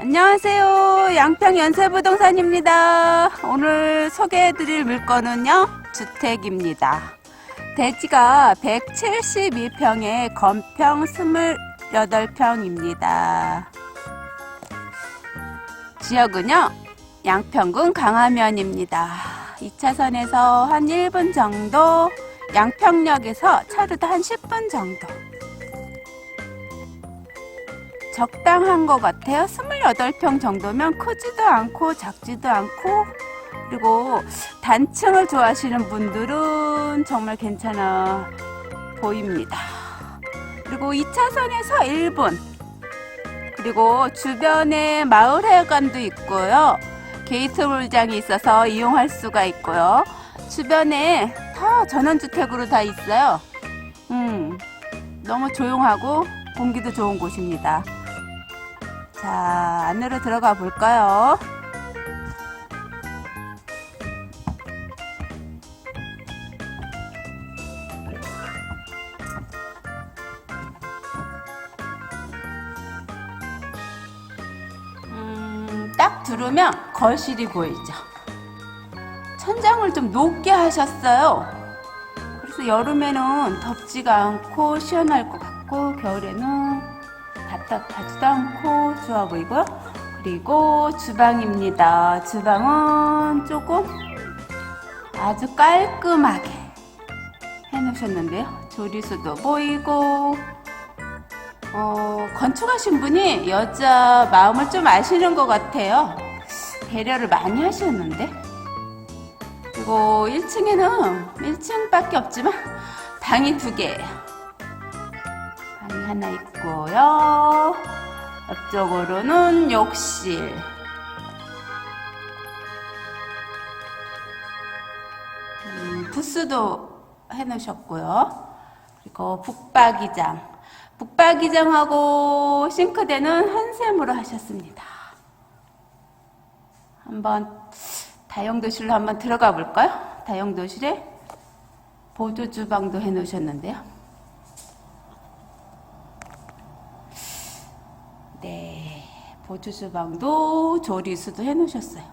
안녕하세요. 양평 연세부동산입니다. 오늘 소개해드릴 물건은요, 주택입니다. 대지가 172평에 건평 28평입니다. 지역은요, 양평군 강화면입니다. 2차선에서 한 1분 정도, 양평역에서 차로도 한 10분 정도. 적당한 것 같아요. 28평 정도면 크지도 않고 작지도 않고 그리고 단층을 좋아하시는 분들은 정말 괜찮아 보입니다. 그리고 2차선에서 1분 그리고 주변에 마을 회관도 있고요. 게이트 물장이 있어서 이용할 수가 있고요. 주변에 다 전원주택으로 다 있어요. 음, 너무 조용하고 공기도 좋은 곳입니다. 자, 안으로 들어가 볼까요? 음, 딱 들으면 거실이 보이죠. 천장을 좀 높게 하셨어요. 그래서 여름에는 덥지가 않고 시원할 것 같고 겨울에는 답답하지도 않고 좋아 보이고요. 그리고 주방입니다. 주방은 조금 아주 깔끔하게 해놓으셨는데요. 조리수도 보이고 어, 건축하신 분이 여자 마음을 좀 아시는 것 같아요. 배려를 많이 하셨는데. 그리고 1층에는 1층밖에 없지만 방이 두 개예요. 방이 하나 있고요. 옆쪽으로는 욕실. 음, 부스도 해놓으셨고요. 그리고 북박이장. 북박이장하고 싱크대는 한샘으로 하셨습니다. 한번 다용도실로 한번 들어가 볼까요? 다용도실에 보조 주방도 해놓으셨는데요. 네, 보조 주방도 조리수도 해놓으셨어요.